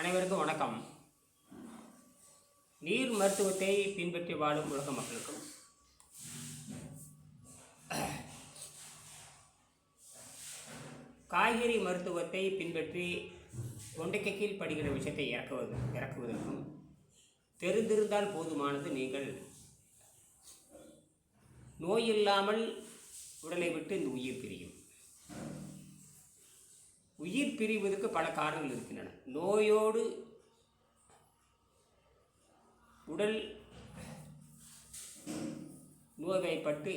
அனைவருக்கும் வணக்கம். நீர் மருத்துவத்தை பின்பற்றி வாழும் உலக மக்களுக்கும். காய்கறி மருத்துவத்தை பின்பற்றி தொண்டைக்கு கீழ் படுகிற விஷயத்தை இறக்குவது இறக்குவதற்கும் தெரிந்திருந்தால் போதுமானது நீங்கள் நோய் இல்லாமல் உடலை விட்டு இந்த உயிர் பிரியும். உயிர் பிரிவதற்கு பல காரணங்கள் இருக்கின்றன. நோயோடு உடல் நோய்வாய்ப்பட்டு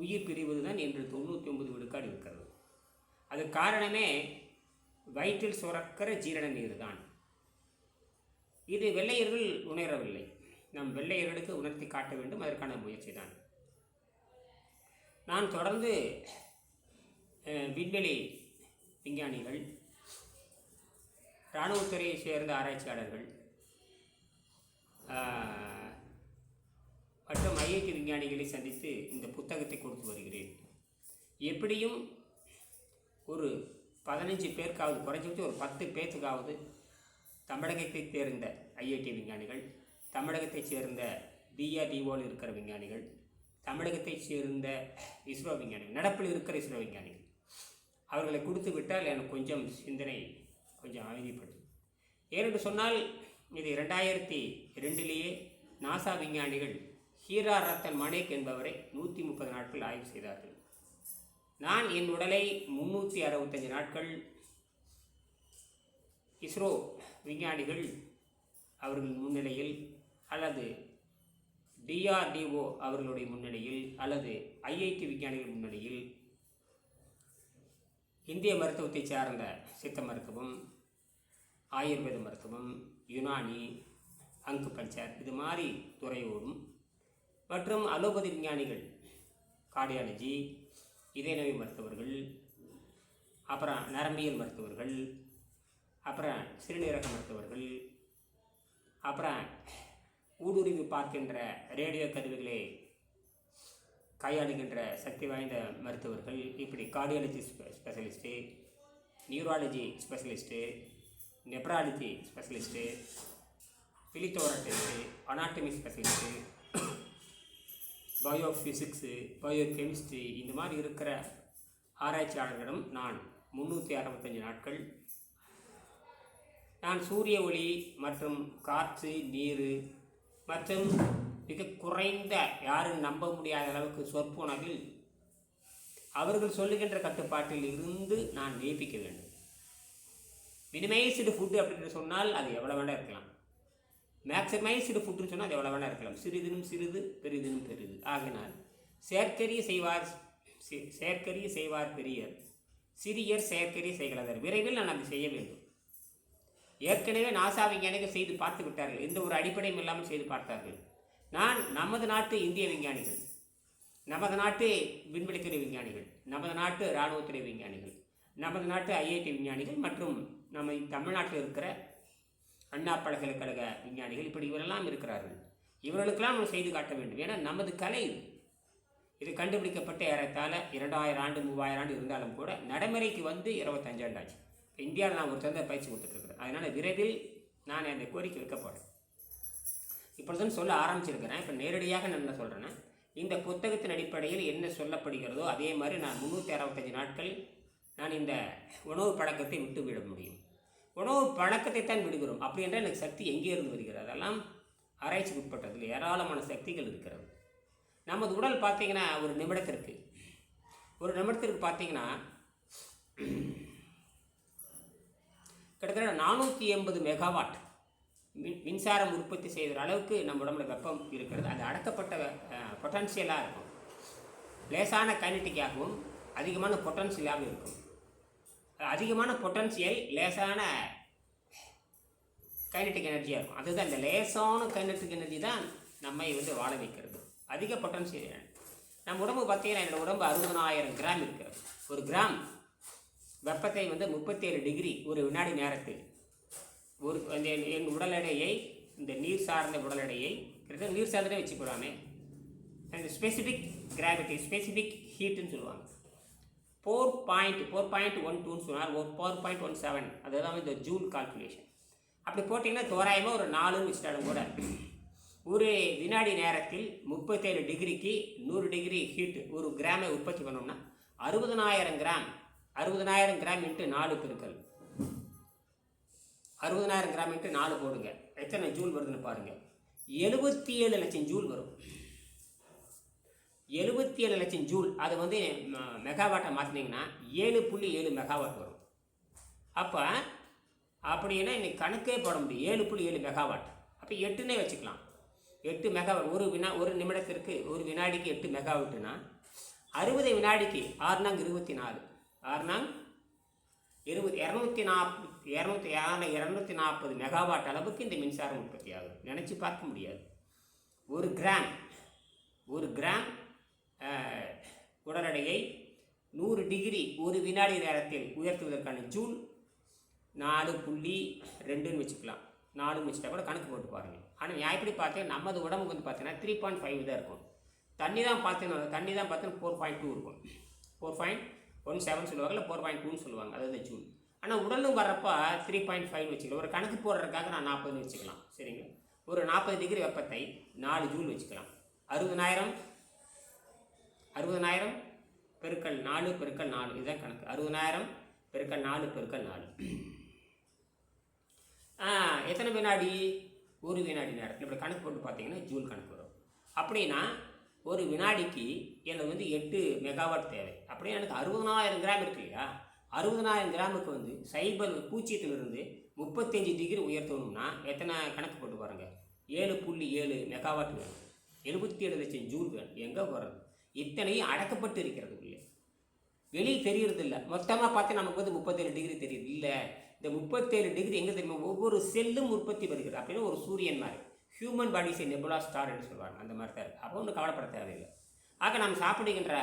உயிர் பிரிவது தான் என்று தொண்ணூற்றி ஒன்பது விழுக்காடு இருக்கிறது. அது காரணமே வயிற்றில் சுரக்கிற ஜீரண நீர் தான் இது வெள்ளையர்கள் உணரவில்லை. நம் வெள்ளையர்களுக்கு உணர்த்தி காட்ட வேண்டும் அதற்கான முயற்சி தான் நான் தொடர்ந்து விண்வெளி விஞ்ஞானிகள் இராணுவத்துறையை சேர்ந்த ஆராய்ச்சியாளர்கள் மற்றும் ஐஐடி விஞ்ஞானிகளை சந்தித்து இந்த புத்தகத்தை கொடுத்து வருகிறேன். எப்படியும் ஒரு பதினஞ்சு பேருக்காவது குறைஞ்சபட்சம் ஒரு பத்து பேர்த்துக்காவது தமிழகத்தை சேர்ந்த ஐஐடி விஞ்ஞானிகள் தமிழகத்தைச் சேர்ந்த டிஆர்டிஓவில் இருக்கிற விஞ்ஞானிகள் தமிழகத்தைச் சேர்ந்த இஸ்ரோ விஞ்ஞானிகள் நடப்பில் இருக்கிற இஸ்ரோ விஞ்ஞானிகள் அவர்களை கொடுத்து விட்டால் எனக்கு கொஞ்சம் சிந்தனை கொஞ்சம் அமைதிப்பட்டது ஏனென்று சொன்னால் இது ரெண்டாயிரத்தி ரெண்டிலேயே நாசா விஞ்ஞானிகள் ஹீரா ரத்தன் மணேக் என்பவரை நூற்றி முப்பது நாட்கள் ஆய்வு செய்தார்கள். நான் என் உடலை முந்நூற்றி அறுபத்தஞ்சு நாட்கள் இஸ்ரோ விஞ்ஞானிகள் அவர்கள் முன்னிலையில் அல்லது டிஆர்டிஓ அவர்களுடைய முன்னிலையில் அல்லது ஐஐடி விஞ்ஞானிகள் முன்னிலையில் இந்திய மருத்துவத்தை சார்ந்த சித்த மருத்துவம் ஆயுர்வேத மருத்துவம் யுனானி அங்கு பஞ்சர் இது மாதிரி துறையோடும் மற்றும் அலோபதி விஞ்ஞானிகள் கார்டியாலஜி இதயநோய் மருத்துவர்கள் அப்புறம் நரம்பியல் மருத்துவர்கள் அப்புறம் சிறுநீரக மருத்துவர்கள் அப்புறம் ஊடுருவி பார்க்கின்ற ரேடியோ கருவிகளை கையாளுகின்ற சக்தி வாய்ந்த மருத்துவர்கள் இப்படி cardiology specialist neurology specialist nephrology specialist பிலித்தோரட்டிஸ்ட்டு anatomy specialist bio physics bio chemistry இந்த மாதிரி இருக்கிற ஆராய்ச்சியாளர்களிடம் நான் முந்நூற்றி அறுபத்தஞ்சு நாட்கள். நான் சூரிய ஒளி மற்றும் காற்று நீர் மற்றும் மிக குறைந்த யாரும் நம்ப முடியாத அளவுக்கு சொற்புணவில் அவர்கள் சொல்லுகின்ற கட்டுப்பாட்டில் இருந்து நான் நீப்பிக்க வேண்டும். மினிமைஸ்டு ஃபுட்டு அப்படின்னு சொன்னால் அது எவ்வளோ வேணா இருக்கலாம். மேக்ஸிமைஸ்டு ஃபுட்டுன்னு சொன்னால் அது எவ்வளோ வேணா இருக்கலாம். சிறிதினும் சிறிது பெரிதினும் பெரிது. ஆகினால் செயற்கரிய செய்வார் செயற்கரிய செய்வார் பெரியர் சிறியர் செயற்கரிய செய்கிறதர் விரைவில் நான் அதை செய்ய வேண்டும். ஏற்கனவே நாசா விஞ்ஞானிகள் செய்து பார்த்து விட்டார்கள் எந்த ஒரு அடிப்படையும் இல்லாமல் செய்து பார்த்தார்கள். நான் நமது நாட்டு இந்திய விஞ்ஞானிகள். நமது நாட்டு விண்வெளித்துறை விஞ்ஞானிகள். நமது நாட்டு இராணுவத்துறை விஞ்ஞானிகள். நமது நாட்டு ஐஐடி விஞ்ஞானிகள் மற்றும் நம்ம தமிழ்நாட்டில் இருக்கிற அண்ணா பல்கலைக்கழக விஞ்ஞானிகள். இப்படி இவரெல்லாம் இருக்கிறார்கள். இவர்களுக்கெல்லாம் நம்ம செய்து காட்ட வேண்டும். ஏன்னா நமது கலை இது. கண்டுபிடிக்கப்பட்ட ஏறத்தாழ இரண்டாயிரம் ஆண்டு மூவாயிரம் ஆண்டு இருந்தாலும் கூட நடைமுறைக்கு வந்து இருபத்தஞ்சாண்டு ஆச்சு. இந்தியாவில் நான் ஒரு தந்த பயிற்சி கொடுத்துட்ருக்குறேன் அதனால் விரைவில் நான் அந்த கோரிக்கை வைக்க போகிறேன் இப்பொழுதுன்னு சொல்ல ஆரம்பிச்சிருக்கிறேன். இப்போ நேரடியாக நான் என்ன சொல்கிறேன்னா இந்த புத்தகத்தின் அடிப்படையில் என்ன சொல்லப்படுகிறதோ அதே மாதிரி நான் முந்நூற்றி அறுபத்தஞ்சு நாட்கள் நான் இந்த உணவு பழக்கத்தை விட்டு விட முடியும். உணவு பழக்கத்தை தான் விடுகிறோம். அப்படி என்றால் எனக்கு சக்தி எங்கே இருந்து வருகிறது? அதெல்லாம் ஆராய்ச்சிக்கு உட்பட்டதில் ஏராளமான சக்திகள் இருக்கிறது. நமது உடல் பார்த்திங்கன்னா ஒரு நிமிடத்திற்கு. ஒரு நிமிடத்திற்கு பார்த்தீங்கன்னா கிட்டத்தட்ட நானூற்றி எண்பது மெகாவாட் மின் மின்சாரம் உற்பத்தி செய்கிற அளவுக்கு நம்ம உடம்புல வெப்பம் இருக்கிறது. அது அடக்கப்பட்ட பொட்டன்ஷியலாக இருக்கும். லேசான கைனட்டிக்காகவும் அதிகமான பொட்டன்ஷியலாகவும் இருக்கும். அதிகமான பொட்டன்ஷியல் லேசான கைனட்டிக் எனர்ஜியாக இருக்கும். அதுதான் இந்த லேசான கைனட்டிக் எனர்ஜி தான் நம்மை வந்து வாழ வைக்கிறது. அதிக பொட்டன்ஷியல் நம்ம உடம்பு பார்த்தீங்கன்னா என்னோட உடம்பு அறுபதனாயிரம் கிராம் இருக்கிறது. ஒரு கிராம் வெப்பத்தை வந்து முப்பத்தேழு டிகிரி ஒரு வினாடி நேரத்தில் ஒரு இந்த என் உடல் எடையை இந்த நீர் சார்ந்த உடல் எடையை கிட்டத்தட்ட நீர் சார்ந்தே வச்சுக்கூடாமே அந்த ஸ்பெசிஃபிக் கிராவிட்டி ஸ்பெசிஃபிக் ஹீட்டுன்னு சொல்லுவாங்க. Four point four point one டூன்னு சொன்னார். ஒரு ஃபோர் பாயிண்ட் ஒன் செவன் அதுதான் இந்த ஜூல் கால்குலேஷன் அப்படி போட்டிங்கன்னா தோராயமாக ஒரு நாலுன்னு வச்சுட்டாலும் கூட ஒரு வினாடி நேரத்தில் முப்பத்தேழு டிகிரிக்கு நூறு டிகிரி ஹீட்டு ஒரு கிராமை உற்பத்தி பண்ணோம்னா அறுபதனாயிரம் கிராம் அறுபதனாயிரம் கிராம் இன்ட்டு நாலு பெருக்கல். அறுபதனாயிரம் கிராம் இன்ட்டு நாலு போடுங்க. எத்தனை ஜூல் வருதுன்னு பாருங்கள் எழுபத்தி ஏழு லட்சம் ஜூல் வரும். எழுபத்தி ஏழு லட்சம் ஜூல் அது வந்து ம- மெகாவாட்டை மாற்றினீங்கன்னா ஏழு புள்ளி ஏழு மெகாவாட் வரும். அப்போ அப்படின்னா இன்னைக்கு கணக்கே போட முடியும். ஏழு புள்ளி ஏழு மெகாவாட் அப்போ எட்டுனே வச்சுக்கலாம். எட்டு மெகாவாட் ஒரு வினா ஒரு நிமிடத்திற்கு ஒரு வினாடிக்கு எட்டு மெகாவாட்டுனா அறுபது வினாடிக்கு ஆறுனாங்க இருபத்தி நாலு. ஆறுனாங்க இருபது இரநூத்தி நாற்பது இரநூத்தி இரநூத்தி நாற்பது மெகாவாட் அளவுக்கு இந்த மின்சாரம் உற்பத்தி ஆகும் நினச்சி பார்க்க முடியாது. ஒரு கிராம் ஒரு கிராம் உடல் எடையை நூறு டிகிரி ஒரு வினாடி நேரத்தில் உயர்த்துவதற்கான ஜூல் நாலு புள்ளி ரெண்டுன்னு வச்சுக்கலாம். நாலுன்னு வச்சுட்டா கூட கணக்கு போட்டு பாருங்கள் ஆனால் நான் எப்படி பார்த்தேன்? நமது உடம்புக்கு வந்து பார்த்தீங்கன்னா த்ரீ பாயிண்ட் ஃபைவ் தான் இருக்கும். தண்ணி தான் பார்த்தீங்கன்னா தண்ணி தான் பார்த்தீங்கன்னா ஃபோர் பாயிண்ட் டூ இருக்கும். ஃபோர் பாயிண்ட் ஒன் செவன் சொல்லுவாங்க இல்லை ஃபோர் பாயிண்ட் டூன்னு சொல்லுவாங்க அதாவது ஜூன் ஆனால் உடலும் வரப்போ த்ரீ பாயிண்ட் ஃபைவ் வச்சுக்கலாம். ஒரு கணக்கு போடுறதுக்காக நான் நாற்பதுன்னு வச்சுக்கலாம் சரிங்க ஒரு நாற்பது டிகிரி வெப்பத்தை நாலு ஜூல் வச்சுக்கலாம். அறுபதனாயிரம் அறுபதனாயிரம் பெருக்கல் நாலு பெருக்கல் நாலு இதுதான் கணக்கு. அறுபதனாயிரம் பெருக்கல் நாலு பெருக்கல் நாலு. எத்தனை வினாடி? ஒரு வினாடி நேரத்தில். இப்படி கணக்கு போட்டு பார்த்தீங்கன்னா ஜூல் கணக்கு வரும். அப்படின்னா ஒரு வினாடிக்கு எனக்கு வந்து எட்டு மெகாவாட் தேவை. அப்படியே எனக்கு அறுபதனாயிரம் கிராம் இருக்கு இல்லையா? அறுபதனாயிரம் கிராமுக்கு வந்து சைபர் பூச்சியத்திலிருந்து முப்பத்தஞ்சு டிகிரி உயர்த்தணும்னா எத்தனை கணக்கு போட்டு பாருங்க. ஏழு புள்ளி ஏழு மெகாவாட் வேணும். எழுபத்தி ஏழு லட்சம் ஜூல் வேணும். எங்கே போகிறது இத்தனையும் அடக்கப்பட்டு இருக்கிறது உள்ளே வெளியே தெரியறது இல்லை. மொத்தமாக பார்த்து நமக்கு வந்து முப்பத்தேழு டிகிரி தெரியுது இல்லை. இந்த முப்பத்தேழு டிகிரி எங்கே தெரியுமா? ஒவ்வொரு செல்லும் உற்பத்தி வருகிறது. அப்படின்னு ஒரு சூரியன் மாதிரி. ஹியூமன் பாடிஸ் நெபுலா ஸ்டார் என்று சொல்லுவாங்க. அந்த மாதிரி தான் இருக்குது அப்போ ஒன்றும் கவலைப்பட தேவையில்லை. ஆக நாம் சாப்பிடுகின்ற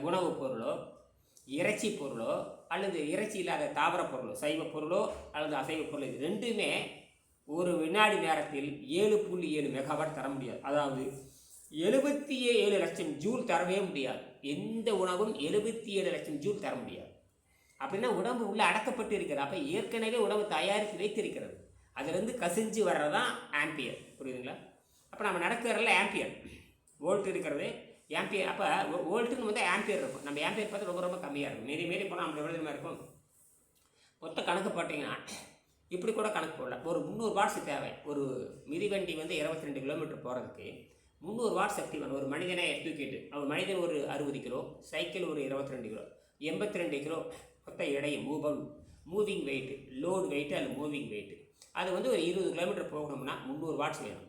உணவுப் பொருளோ இறைச்சி பொருளோ அல்லது இறைச்சி இல்லாத தாவர பொருளோ சைவ பொருளோ அல்லது அசைவ பொருளோ இது ரெண்டுமே ஒரு வினாடி நேரத்தில் ஏழு புள்ளி ஏழு மெகாவாட் தர முடியாது. அதாவது எழுபத்தி ஏழு லட்சம் ஜூல் தரவே முடியாது. எந்த உணவும் எழுபத்தி ஏழு லட்சம் ஜூல் தர முடியாது. அப்படின்னா உடம்பு உள்ளே அடக்கப்பட்டு இருக்கிறது. அப்போ ஏற்கனவே உணவு தயாரித்து வைத்திருக்கிறது. அதுலேருந்து கசிஞ்சு வர்றது தான் ஆம்பியர் புரியுதுங்களா? அப்போ நம்ம நடக்கிறதுல ஆம்பியர் வோல்ட் இருக்கிறது ஆம்பியர் அப்போ வோல்ட்டுன்னு வந்து ஆம்பியர் இருக்கும். நம்ம ஆம்பியர் பார்த்து ரொம்ப ரொம்ப கம்மியாக இருக்கும். மீறி மீறி போனால் நம்ம எவ்வளோ இருக்கும்? மொத்த கணக்கு போட்டிங்கன்னா இப்படி கூட கணக்கு போடலாம். ஒரு முந்நூறு வாட்ஸ் தேவை. ஒரு மிதிவண்டி வந்து இருபத்தி ரெண்டு கிலோமீட்டர் போகிறதுக்கு முந்நூறு வாட் சக்தி வேணும் ஒரு மனிதனை தூக்கிட்டு அவர் மனிதன் ஒரு அறுபது கிலோ சைக்கிள் ஒரு இருபத்தி ரெண்டு கிலோ எண்பத்தி ரெண்டு கிலோ மொத்த எடை மூவல் மூவிங் வெயிட்டு லோடு வெயிட் அல்லது மூவிங் வெயிட்டு அது வந்து ஒரு இருபது கிலோமீட்டர் போகணும்னா முந்நூறு வாட்ஸ் வேணும்.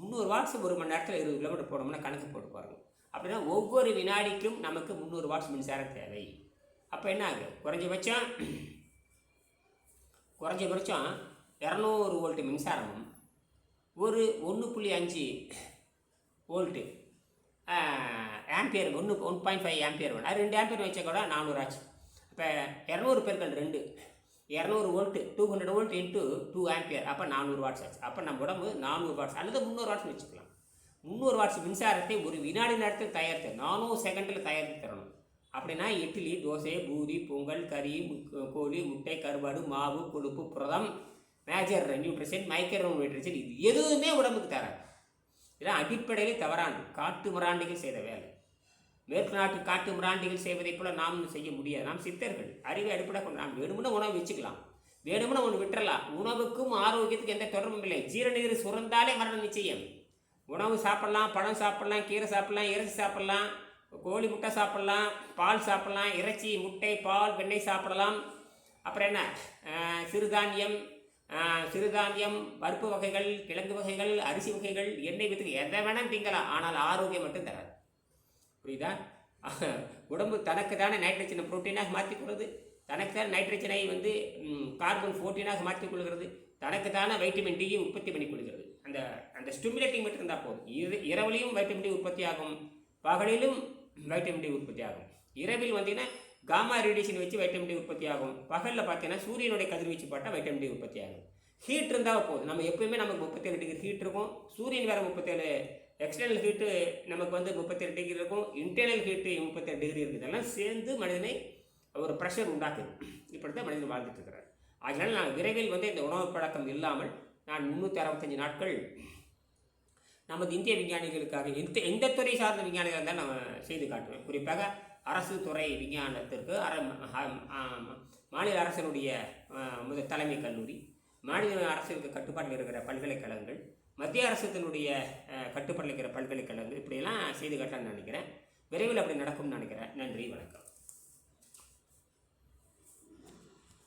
முந்நூறு வாட்ஸ் ஒரு மணி நேரத்தில் இருபது கிலோமீட்டர் போனோம்னா கணக்கு போட்டு பாருங்கள் அப்படின்னா ஒவ்வொரு வினாடிக்கும் நமக்கு முந்நூறு வாட்ஸ் மின்சாரம் தேவை. அப்போ என்ன ஆகுது? குறைஞ்சபட்சம் குறைஞ்சபட்சம் இரநூறு வோல்ட் மின்சாரமும் ஒரு ஒன்று புள்ளி அஞ்சு வோல்ட்டு ஆம்பியர் ஒன்று ஒன் பாயிண்ட் ஃபைவ் ஆம்பியர் வேணும். அது ரெண்டு ஆம்பியர் வச்சா கூட நானூறு ஆச்சு இப்போ இரநூறு பேர்கள் ரெண்டு இரநூறு volt two hundred volt into two ampere அப்போ நானூறு வாட்ஸ் ஆச்சு. அப்போ நம்ம உடம்பு நானூறு வாட்ஸ் அல்லது முந்நூறு வாட்ஸ் வச்சுக்கலாம். முந்நூறு வாட்ஸ் மின்சாரத்தை ஒரு வினாடி நேரத்தில் தயாரித்து நானூறு செகண்டில் தயாரித்து தரணும். அப்படின்னா இட்லி தோசை பூரி பொங்கல் கறி மு- கோழி முட்டை கருவாடு மாவு கொழுப்பு புரதம் மேஜர் நியூட்ரிஷன் மைக்ரோ நியூட்ரிஷன் இது எதுவுமே உடம்புக்கு தராது. இதெல்லாம் அடிப்படையில் தவறானது. காட்டு மிராண்டிகள் செய்த வேலை. மேற்கு நாட்டு காட்டு மிராண்டிகள் செய்வதைப் போல நாம் செய்ய முடியாது. நாம் சித்தர்கள். அறிவை அடிப்படை கொண்டு நாம் வேணும்னா உணவு வச்சுக்கலாம். வேணும்னா ஒன்று விட்டுறலாம். உணவுக்கும் ஆரோக்கியத்துக்கும் எந்த தொடர்பும் இல்லை. ஜீரணீர் சுரந்தாலே மரணம் நிச்சயம். உணவு சாப்பிடலாம் பழம் சாப்பிடலாம் கீரை சாப்பிடலாம் இறைச்சி சாப்பிடலாம் கோழி முட்டை சாப்பிடலாம் பால் சாப்பிடலாம் இறைச்சி முட்டை பால் வெண்ணெய் சாப்பிடலாம். அப்புறம் என்ன? சிறுதானியம் சிறுதானியம் பருப்பு வகைகள் கிழங்கு வகைகள் அரிசி வகைகள் எண்ணெய் வித்துக்கு எதை வேணாலும் திங்கலாம். ஆனால் ஆரோக்கியம் மட்டும் தராது. புரியுதா? உடம்பு தனக்கு தானே நைட்ரஜனை புரோட்டீனாக மாற்றிக்கொள்வது தனக்கு தான் நைட்ரஜனை வந்து கார்பன் ஃபோர்டீனாக மாற்றிக் கொள்கிறது தனக்கு தானே வைட்டமின் டியை உற்பத்தி பண்ணி கொடுக்கிறது. அந்த அந்த ஸ்டிமுலேட்டிங் மட்டும் இருந்தால் போதும். இரு இரவுலையும் வைட்டமின் டி உற்பத்தி ஆகும். பகலிலும் வைட்டமின் டி உற்பத்தி ஆகும். இரவில் வந்தீங்கன்னா காமா ரேடியேஷன் வச்சு வைட்டமின் டி உற்பத்தி ஆகும். பகலில் பார்த்தீங்கன்னா சூரியனுடைய கதிர்வீச்சு பாட்டால் வைட்டமின் டி உற்பத்தி ஆகும். ஹீட் இருந்தால் போதும். நம்ம எப்பயுமே நமக்கு முப்பத்தேழு டிகிரி ஹீட் இருக்கும். சூரியன் வேறு முப்பத்தேழு எக்ஸ்டர்னல் ஹீட்டு நமக்கு வந்து முப்பத்தெட்டு டிகிரி இருக்கும். இன்டர்னல் ஹீட்டு முப்பத்தெட்டு டிகிரி இருக்குது. இதெல்லாம் சேர்ந்து மனிதனை ஒரு ப்ரெஷர் உண்டாக்குது. இப்படி தான் மனிதன் வாழ்ந்துட்டு இருக்கிறார். அதனால் நான் விரைவில் வந்து இந்த உணவு பழக்கம் இல்லாமல் நான் முந்நூற்றி அறுபத்தஞ்சு நாட்கள் நமது இந்திய விஞ்ஞானிகளுக்காக எந்த எந்த துறை சார்ந்த விஞ்ஞானிகள் தான் நான் செய்து காட்டுவேன். குறிப்பாக அரசு துறை விஞ்ஞானத்திற்கு அர மாநில அரசனுடைய முதல் தலைமை கல்லூரி மாநில அரசுக்கு கட்டுப்பாட்டில் இருக்கிற பல்கலைக்கழகங்கள் மத்திய அரசத்தினுடைய அஹ், கட்டுப்பாட்டில் இருக்கிற பல்கலைக்கழகங்கள் இப்படியெல்லாம் செய்து காட்டலாம்னு நினைக்கிறேன். விரைவில் அப்படி நடக்கும்னு நினைக்கிறேன். நன்றி வணக்கம்.